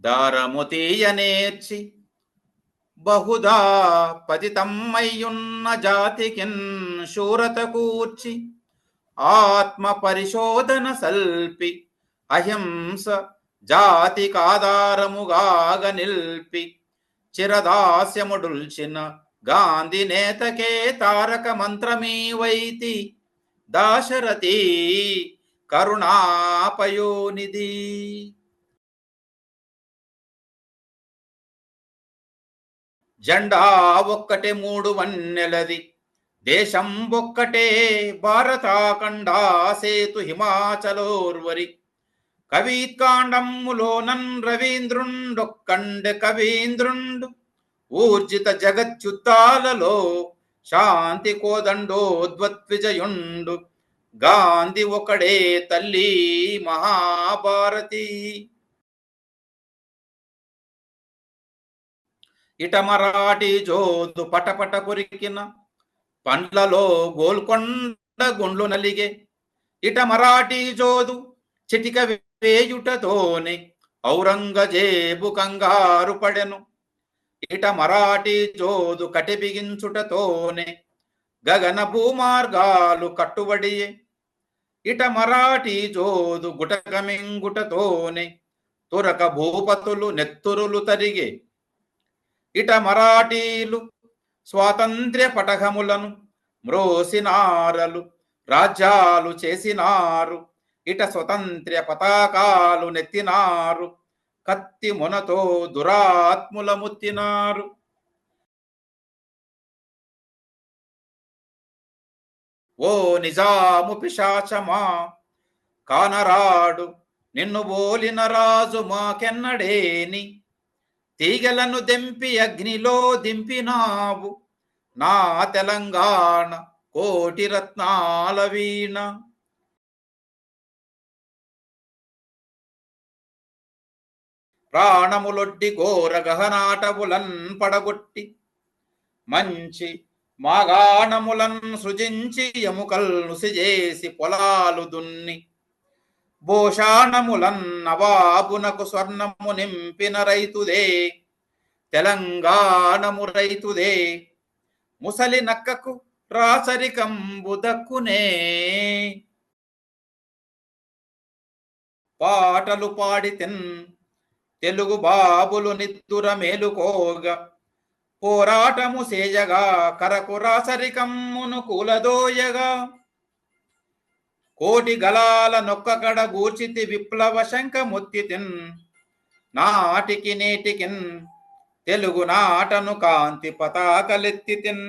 దారము తీయనేర్చి బహుదా పతితమ్మయ్యున్న జాతికిన్ శూరత కూర్చి ఆత్మ పరిశోధన సల్పి అహింస జాతి కాదారముగాగ నిల్పి చిరదాస్యముడుల్చిన గాంధీ నేతకే తారక మంత్రమీవైతి దాశరథి కరుణాపయోనిధి. జెండా ఒక్కటే మూడు వన్నెలది. దేశం ఒక్కటే భారతాఖండా సేతు హిమాచలోర్వరి. కవిత్కాండమ్ములోనన్ రవీంద్రుండొక్కండె కవీంద్రుండు. ఊర్జిత జగత్యుద్ధాలలో శాంతి కోదండోద్వత్విజయుండు గాంధీ ఒకడే తల్లి మహాభారతి. ఇట మరాఠీ జోదు పటపట కొరికిన పండ్లలో గోల్కొండ గుండ్లు నలిగే ఇట మరాఠీ జోదు చిటిక వేయుటతోనే ఔరంగజేబు కంగారు పడెను. ఇట మరాఠీ జోదు కటి బిగించుటతోనే గగన భూమార్గాలు కట్టుబడియే. ఇట మరాఠీ జోదు గుటకమింగుటతోనే తురక భూపతులు నెత్తురులు తరిగే ఇట మరాఠీలు స్వాతంత్ర్య పటకములను మ్రోసినారలు రాజ్యాలు చేసినారు. ఇట స్వతంత్ర పతాకాలు నెత్తినారు. కత్తి మొనతో దురాత్ముల ముత్తినారు ఓ నిజాము పిశాచమా కానరాడు నిన్ను బోలిన రాజు మాకెన్నడేని? తీగలను దెంపి అగ్నిలో దింపినావు. నా తెలంగాణ కోటి రత్నాల వీణ. ప్రాణములొడ్డి ఘోర గహనాటములన్ పడగొట్టి మంచి మాగాణములన్ సృజించి ఎముకల్ను సిజేసి పొలాలు దున్ని భూషాణములన్ నవాబునకు స్వర్ణము నింపిన రైతుదే తెలంగాణము రైతుదే. ముసలి నక్కకు రాచరికంబు దక్కునే. పాటలు పాడితిన్ తెలుగు బాబులు నిద్దుర మేలుకోగా. పోరాటము సేయగా కరకు రాసరికమ్మును కూలదోయగా. కోటి గలాల నొక్కకడ గూర్చితి విప్లవ శంఖ ముత్తితిన్ నాటికి నేటికిన్ తెలుగు నాటను కాంతి పతాకలెత్తితిన్.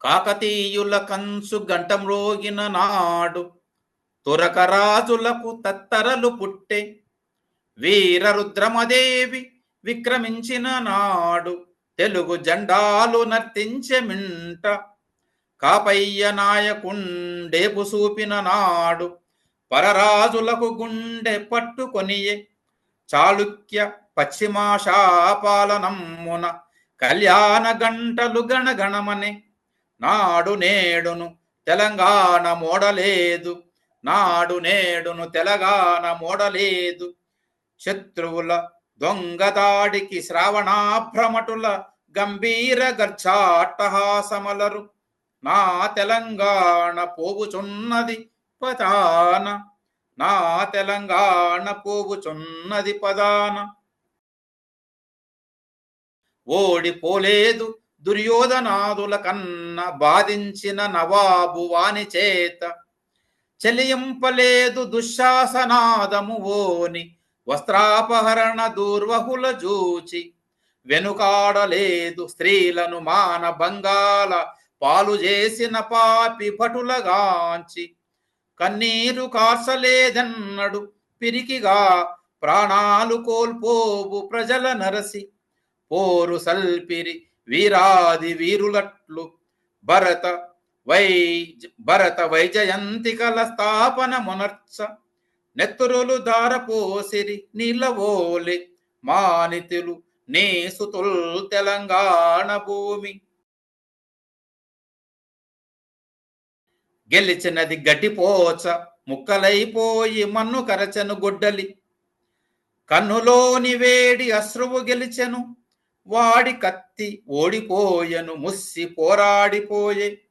కాకతీయుల కంచు గంటమ్రోగిన నాడు తురకరాజులకు తత్తరలు పుట్టే వీర రుద్రమదేవి విక్రమించిన నాడు తెలుగు జెండాలు నర్తించె మింట కాపయ్య నాయకుండేపు చూపిన నాడు పరరాజులకు గుండె పట్టుకొనియే. చాళుక్య పశ్చిమాశాపాలనమ్మున కళ్యాణ గంటలు గణగణమనే. నాడు నేడును తెలంగాణ మోడలేదు. నాడు నేడును తెలంగాణ మోడలేదు. శత్రువుల దొంగదాడికి శ్రావణాభ్రమటుల గంభీర గర్జాట్టహాసమలరు నా తెలంగాణ పోవుచున్నది పదాన నా తెలంగాణ పోవుచున్నది పదాన ఓడిపోలేదు దుర్యోధనాదుల కన్న బాధించిన నవాబు వాని చేత చెలింపలేదు దుశ్శాసనాదము ఓని వస్త్రాపహరణ దూర్వహుల జూచి. వెనుకాడలేదు స్త్రీలను మాన బంగాల పాలు చేసిన పాపి భటులగాంచి కన్నీరు కార్చలేదన్నడు పిరికిగా ప్రాణాలు కోల్పోవు ప్రజల నరసి. పోరు సల్పిరి వీరాది వీరులట్లు భరత వై భరత వైజయంతికల స్థాపన మునర్చ. నెత్తురులు దారపోసిరి నీలవోలి మానితులు నేసుతుల్ తెలంగాణ భూమి. గెలిచినది గడ్డిపోచ ముక్కలైపోయి మన్ను కరచను గొడ్డలి. కన్నులోని వేడి అశ్రువు గెలిచెను వాడి కత్తి ఓడిపోయెను ముస్సి పోరాడిపోయే.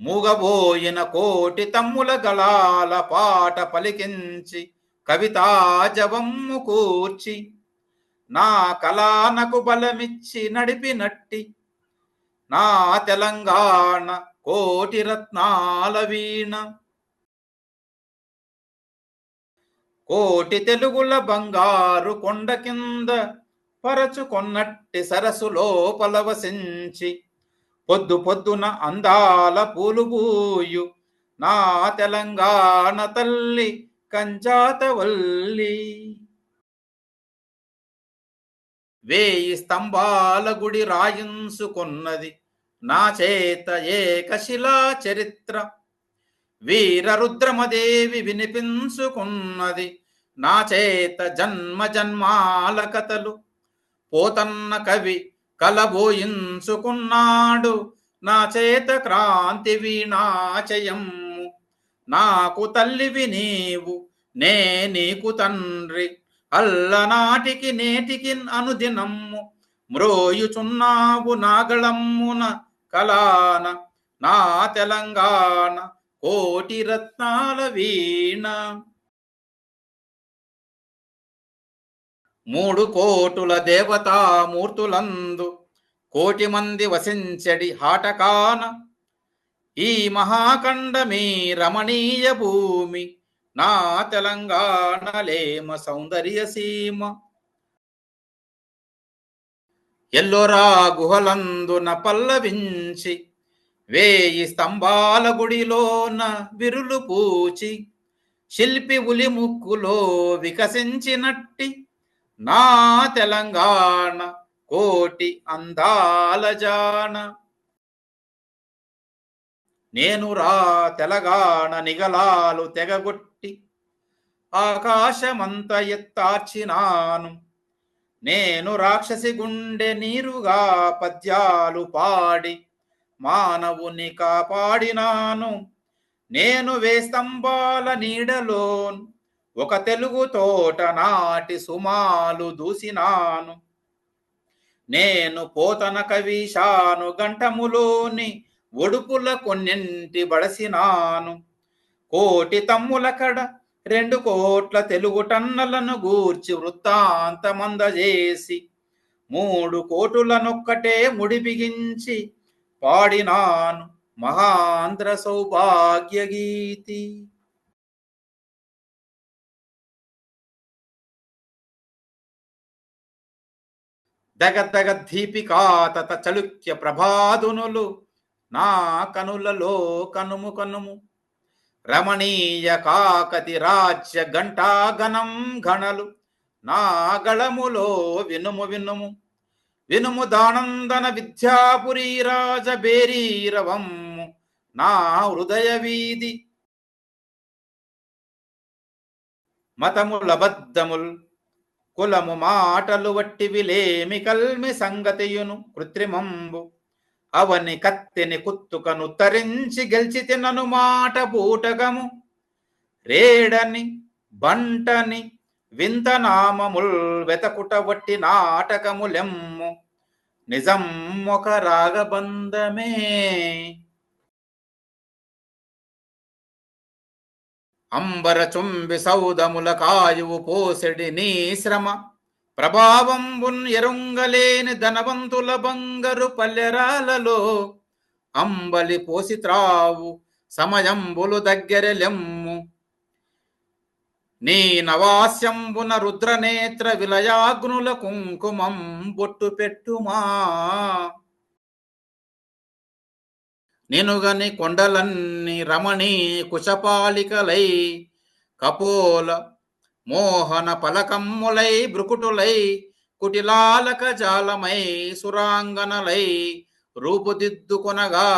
మూగబోయిన కోటి తమ్ముల గళాల పాట పలికించి కవితా జవమ్ము కూర్చి నా కళానకు బలమిచ్చి నడిపినట్టి నా తెలంగాణ కోటి రత్నాల వీణ. కోటి తెలుగుల బంగారు కొండ కింద పరచుకొన్నట్టి సరస్సు పలవసించి పొద్దు పొద్దున అందాల పూలుబూయు నా తెలంగాణ తల్లి కంచాతవల్లి. వేయి స్తంభాల గుడి రాయించుకున్నది. నా చేత ఏకశిలా చరిత్ర. వీర రుద్రమదేవి వినిపించుకున్నది. నా చేత జన్మ జన్మాల కథలు. పోతన్న కవి కలబోయించుకున్నాడు. నా చేత క్రాంతి వీణాచయము నాకు తల్లివి నీవు నే నీకు తండ్రి. అల్లనాటికి నేటికి అనుదినమ్ము మ్రోయుచున్నావు నాగళమ్మున కలాన నా తెలంగాణ కోటి రత్నాల వీణ. మూడు కోటుల దేవతామూర్తులందు కోటి మంది వసించడి హాటకాన ఈ మహాఖండమే రమణీయ భూమి నా తెలంగాణలేమ సౌందర్య సీమ. ఎల్లోరా గుహలందున పల్లవించి వేయి స్తంభాల గుడిలోన విరులు పూచి శిల్పి ఉలి ముక్కులో వికసించినట్టి నా తెలంగాణ కోటి అందాల జాన. నేను రా తెలంగాణ నిగలాలు తెగగొట్టి ఆకాశమంత ఎత్తార్చినాను. నేను రాక్షసి గుండె నీరుగా పద్యాలు పాడి మానవుని కాపాడినాను. నేను వేస్తంబాల నీడలోన్ ఒక తెలుగు తోట నాటి సుమాలు దూసినాను. నేను పోతన కవిశాను గంటములోని ఒడుపుల కొన్నింటి బడసినాను. కోటి తమ్ముల కడ రెండు కోట్ల తెలుగు టన్నలను గూర్చి వృత్తాంతమందజేసి మూడు కోటులనొక్కటే ముడిబిగించి పాడినాను మహాంధ్ర సౌభాగ్య గీతి దగదగ దీపికాతత చళుక్య ప్రభాదునులు నా కనులలో కనుము కనుము. రమణీయ కాకతి రాజ్య ఘంటాగణం గణలు నా గళములో వినుము వినుము. వినుము దానందన విద్యాపురి రాజ బేరీరవమ్ము నా హృదయ వీధి మతములబద్ధముల్ కులము మాటలు వట్టివిలేమి కల్మి సంగతియును కృత్రిమంబు. అవని కత్తిని కుత్తుకను తరించి గెలిచి తినను మాట బూటగము. రేడని బంటని వింత నామముల్ వెతకుట వట్టి నాటకములెమ్ము. నిజం ఒక రాగబంధమే. అంబర చుంబి సౌదముల కాయువు పోసెడి నీ శ్రమ. ప్రభావంబున్ ఎరుంగలేని ధనవంతుల బంగరు పల్లెరాలలో అంబలి పోసి త్రావు సమయంబులు దగ్గరెలెమ్ము నీ నవాస్యంబున రుద్రనేత్ర విలయాగ్నుల కుంకుమం బొట్టు పెట్టుమా. నినుగని కొండలన్నీ రమణీ కుశపాలికలై కపోల మోహన పలకమ్ములై బ్రుకుటులై కుటిలాలక జాలమై సురాంగనలై రూపుదిద్దుకొనగా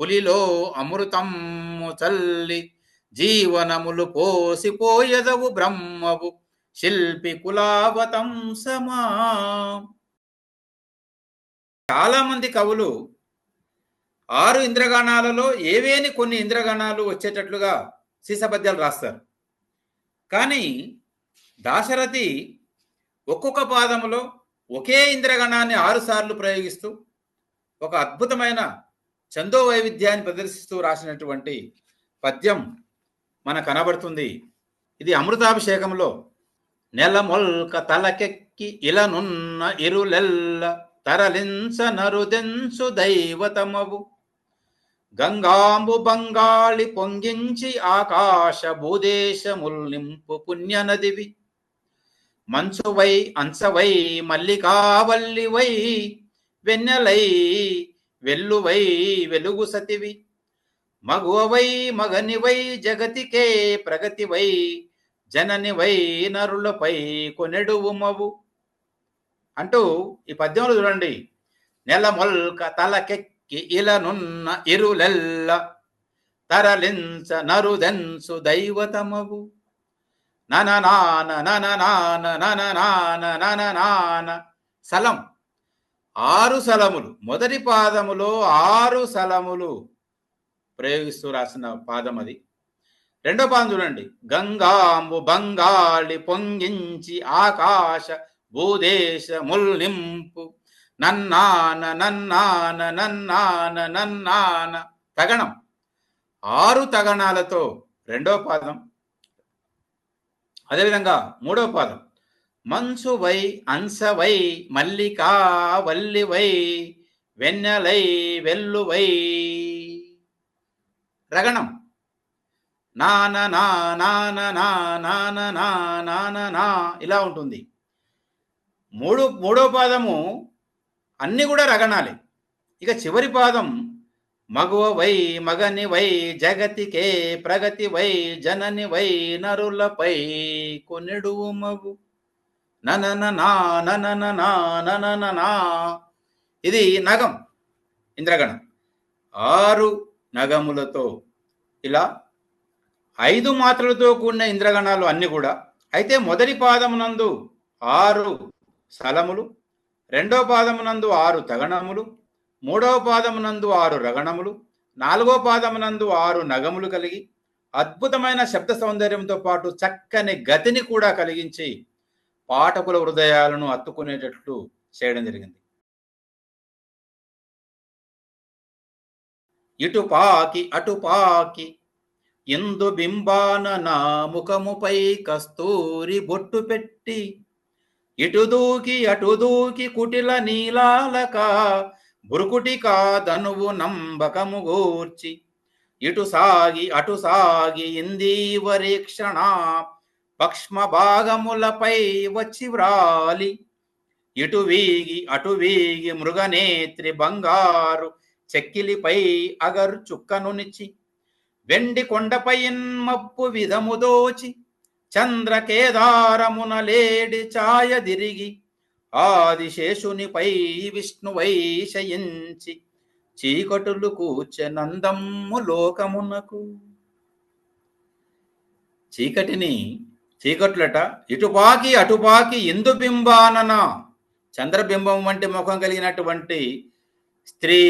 పులిలో అమృతమ్ము చల్లి జీవనములు పోసిపోయదవు బ్రహ్మవు శిల్పి కులావతంసమా చాలా మంది కవులు ఆరు ఇంద్రగణాలలో ఏవేని కొన్ని ఇంద్రగణాలు వచ్చేటట్లుగా సీసపద్యాలు రాస్తారు. కానీ దాశరథి ఒక్కొక్క పాదములో ఒకే ఇంద్రగణాన్ని ఆరుసార్లు ప్రయోగిస్తూ ఒక అద్భుతమైన చందో వైవిధ్యాన్ని ప్రదర్శిస్తూ రాసినటువంటి పద్యం మన కనబడుతుంది. ఇది అమృతాభిషేకంలో నెలమొల్క తలకెక్కి ఇలనున్న ఇరులెల్ల తరలించ నరుదెంచు దైవతమవు. గంగాంబు బంగాళి పొంగించి ఆకాశ భూదేశముల్ నింపు పుణ్యనదివి. మంచువై అంచవై మల్లికావల్లివై వెన్నెలై వెల్లువై వెలుగు సతివి. మగువవై మగనివై జగతికే ప్రగతివై జననివై నరులపై కొనెడు ఉమవు అంటూ ఈ పద్యంలో చూడండి. నెల మొల్క తలకెక్కి ఇలనున్న ఇరులెల్ల తరలించ నరుదెన్సు దైవతమవు. నన నాన నన నాన నన నాన నన నాన. సలం. ఆరు సలములు. మొదటి పాదములో ఆరు సలములు. ప్రయోగిస్తూ రాసిన పాదం అది. రెండో పాదం చూడండి. గంగాంబు బంగాళి పొంగించి ఆకాశ భూదేశ ముల్నింపు నన్నాన నన్నాన నన్నాన నన్నాన. తగణం. ఆరు తగణాలతో రెండో పాదం. అదేవిధంగా మూడో పాదం. మంచువై అంశవై మల్లికా వల్లివై వెన్నెలై వెల్లువై. రగణం. నాన నా నాన నా నాన నా నాన నా. ఇలా ఉంటుంది. మూడు మూడో పాదము అన్ని కూడా రగణాలే ఇక చివరి పాదం మగువ వై మగని వై జగతికే ప్రగతి వై జనని వై నరులపై కొనెడు మగు. ననన నా ననన నా ననన నా. ఇది నగం ఇంద్రగణం. ఆరు నగములతో ఇలా ఐదు మాత్రలతో కూడిన ఇంద్రగణాలు అన్ని కూడా. అయితే మొదటి పాదమునందు ఆరు స్థలములు రెండో పాదమునందు ఆరు తగణములు మూడవ పాదమునందు ఆరు రగణములు నాలుగో పాదమునందు ఆరు నగములు కలిగి అద్భుతమైన శబ్ద సౌందర్యంతో పాటు చక్కని గతిని కూడా కలిగించి పాఠకుల హృదయాలను అత్తుకునేటట్లు చేయడం జరిగింది. ఇటు పాకి అటు పాకి ఇందు బింబాన నా ముఖముపై కస్తూరి బొట్టు పెట్టి ఇటు దూకి అటు దూకి కుటిల నీలాలక బురుకుటి కాదనువు నంబకము గూర్చి. ఇటు సాగి అటు సాగి ఇందీవరీక్షణ పక్ష్మ భాగములపై వచ్చి వ్రాలి. ఇటు వీగి అటు వీగి మృగనేత్రి బంగారు చెక్కిలిపై అగరు చుక్కనునిచి వెండి కొండపై మప్పు విధము దోచి చంద్రకేదారమున లేడి ఛాయ దిరిగి ఆదిశేషునిపై విష్ణు శయించి చీకటులు కూర్చెనందమ్ము లోకమునకు. చీకటిని చీకట్లట ఇటుపాకి అటుపాకి ఇందుబింబానన? చంద్రబింబం వంటి ముఖం కలిగినటువంటి స్త్రీ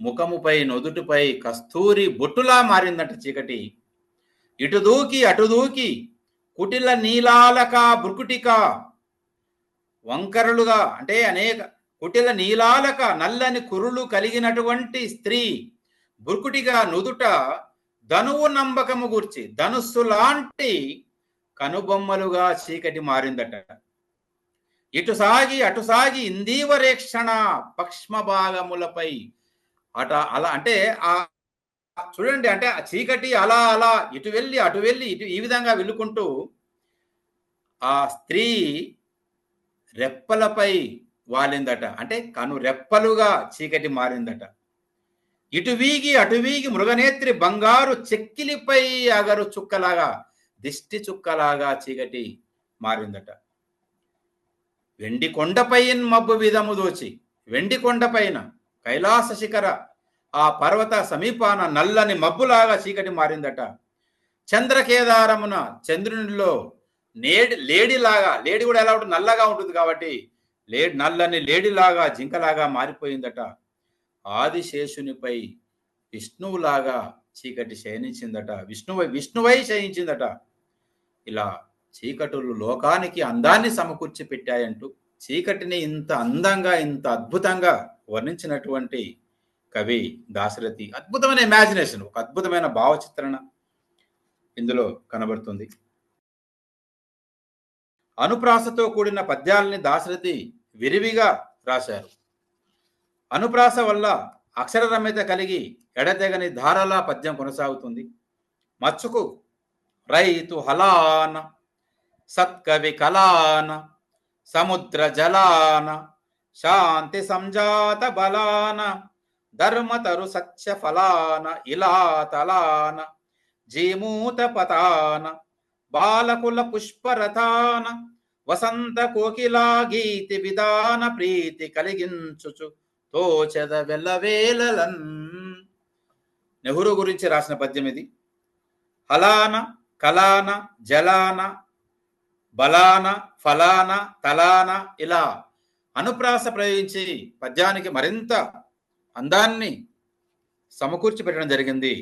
ముఖముపై నొదుటిపై కస్తూరి బొట్టులా మారిందట చీకటి. ఇటు దూకి అటు దూకి కుటిల నీలాలక బురుకుటిక వంకరలుగా అంటే అనేక కుటిల నీలాలక నల్లని కురులు కలిగినటువంటి స్త్రీ బురుకుటిగా నుదుట ధనువు నంబకము గూర్చి ధనుస్సు లాంటి కనుబొమ్మలుగా చీకటి మారిందట. ఇటు సాగి అటు సాగి ఇందీవరేక్షణ పక్ష్మ భాగములపై అట అలా అంటే ఆ చూడండి అంటే ఆ చీకటి అలా అలా ఇటు వెళ్ళి అటు వెళ్ళి ఇటు ఈ విధంగా వెళ్ళుకుంటూ ఆ స్త్రీ రెప్పలపై వాలిందట. అంటే కను రెప్పలుగా చీకటి మారిందట. ఇటు వీగి అటు వీగి మృగనేత్రి బంగారు చెక్కిలిపై అగరు చుక్కలాగా దిష్టి చుక్కలాగా చీకటి మారిందట. వెండి కొండపై మబ్బు విధము దోచి వెండి కొండపైన కైలాస శిఖర ఆ పర్వత సమీపాన నల్లని మబ్బులాగా చీకటి మారిందట. చంద్రకేదారమున చంద్రునిలో నేడి లేడిలాగా లేడి కూడా ఎలా ఉంటుంది నల్లగా ఉంటుంది కాబట్టి లే నల్లని లేడిలాగా జింకలాగా మారిపోయిందట. ఆదిశేషునిపై విష్ణువులాగా చీకటి శయనించిందట. విష్ణువై విష్ణువై శయించిందట ఇలా చీకటులు లోకానికి అందాన్ని సమకూర్చి పెట్టాయంటూ చీకటిని ఇంత అందంగా ఇంత అద్భుతంగా వర్ణించినటువంటి కవి దాశరథి అద్భుతమైన ఇమాజినేషన్ ఒక అద్భుతమైన భావచిత్రణ ఇందులో కనబడుతుంది. అనుప్రాసతో కూడిన పద్యాలని దాశరథి విరివిగా రాశారు. అనుప్రాస వల్ల అక్షర రమ్యత కలిగి ఎడతెగని ధారలా పద్యం కొనసాగుతుంది. మచ్చుకు రైతు హలాన సత్కవి కలాన సముద్ర జలాన శాంతి సంజాత బలాన ధర్మతరు సత్య ఫలాన ఇలా తలాన జీమూత పతాన బాలకుల పుష్పరథాన వసంత కోకిలా గీతి విధాన ప్రీతి కలిగించుచు తోచెద వెల్లవేలలన్. నెహ్రూ గురించి రాసిన పద్యం ఇది. హలాన కలాన జలాన బలాన ఫలాన తలాన ఇలా అనుప్రాస ప్రయోగించి పద్యానికి మరింత అందాన్ని సమకూర్చి పెట్టడం జరిగింది.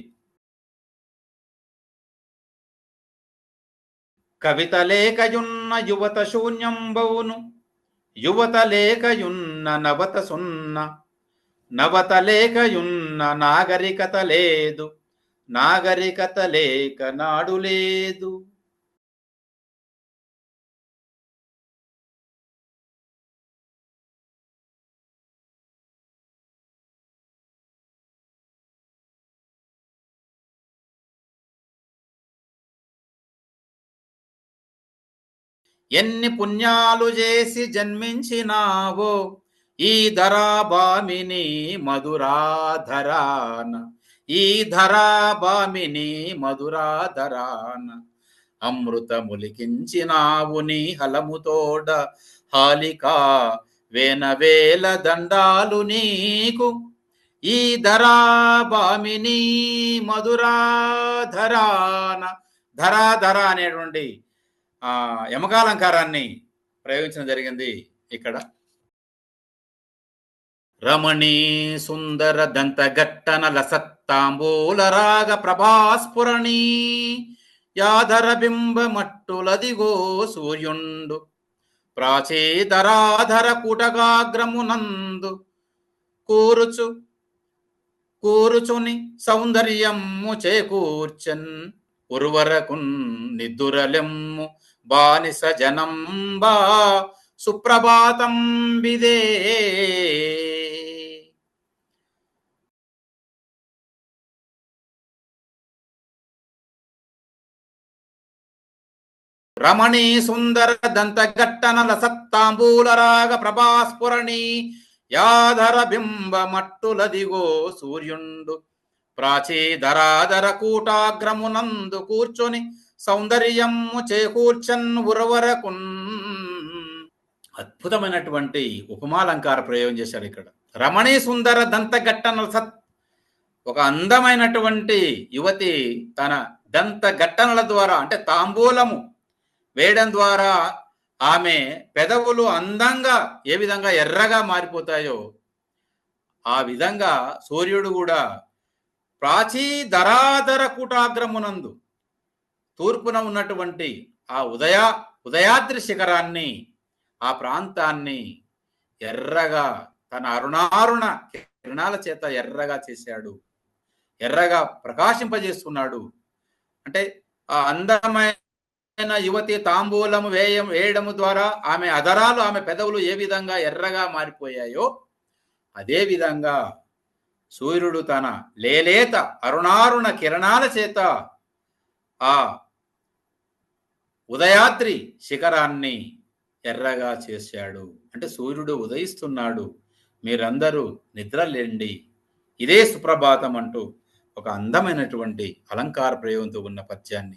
కవిత లేకయున్న యువత శూన్యంబౌను యువత లేకయున్న నవత సున్న నవత లేకయున్న నాగరికత లేదు నాగరికత లేక నాడు లేదు. ఎన్ని పుణ్యాలు చేసి జన్మించినావో ఈ ధరాభామిని మధురాధరాన ఈ ధరాభామిని మధురాధరాన. అమృతములికించినావు నీ హలముతోడ హాలికా వేనవేల దండాలు నీకు. ఈ ధరాభామిని మధురాధరాన ధరాధర అనేటువంటి ఆ యమకాలంకారాన్ని ప్రయోగించడం జరిగింది ఇక్కడ. రమణీ సుందర దంత గట్టన లసత్తాంబూల రాగ ప్రభాస్ఫురణీ యాధర బింబ మట్టులదిగో సూర్యుండు ప్రాచీధరాధర కుటగాగ్రమునందు కూరుచు కూరుచుని సౌందర్యము చేకూర్చన్ ఉర్వరకున్ నిద్దురలెమ్ము బానిస జనంబా సుప్రభాతం విదే. రమణీ సుందర దంతఘట్టనల సత్తాంబూల రాగ ప్రభాస్ఫురణి యాధర బింబ మట్టులదిగో సూర్యుండు. ప్రాచీధరాధర కూటాగ్రమునందు కూర్చొని సౌందర్యము చేకూర్చన్ ఉరవరకున్. అద్భుతమైనటువంటి ఉపమాలంకార ప్రయోగం చేశారు ఇక్కడ. రమణీ సుందర దంతగట్టనల సత్ ఒక అందమైనటువంటి యువతి తన దంత గట్టనల ద్వారా అంటే తాంబూలము వేయడం ద్వారా ఆమె పెదవులు అందంగా ఏ విధంగా ఎర్రగా మారిపోతాయో ఆ విధంగా సూర్యుడు కూడా ప్రాచీ ధరాధర కూటాగ్రమునందు తూర్పున ఉన్నటువంటి ఆ ఉదయ ఉదయాద్రి శిఖరాన్ని ఆ ప్రాంతాన్ని ఎర్రగా తన అరుణారుణ కిరణాల చేత ఎర్రగా చేశాడు. ఎర్రగా ప్రకాశింపజేస్తున్నాడు. అంటే ఆ అందమైన యువతి తాంబూలము వేయం వేయడము ద్వారా ఆమె అదరాలు ఆమె పెదవులు ఏ విధంగా ఎర్రగా మారిపోయాయో అదే విధంగా సూర్యుడు తన లేలేత అరుణారుణ కిరణాల చేత ఆ ఉదయాద్రి శిఖరాన్ని ఎర్రగా చేశాడు. అంటే సూర్యుడు ఉదయిస్తున్నాడు. మీరందరూ నిద్రలేండి. ఇదే సుప్రభాతం అంటూ ఒక అందమైనటువంటి అలంకార ప్రయోగంతో ఉన్న పద్యాన్ని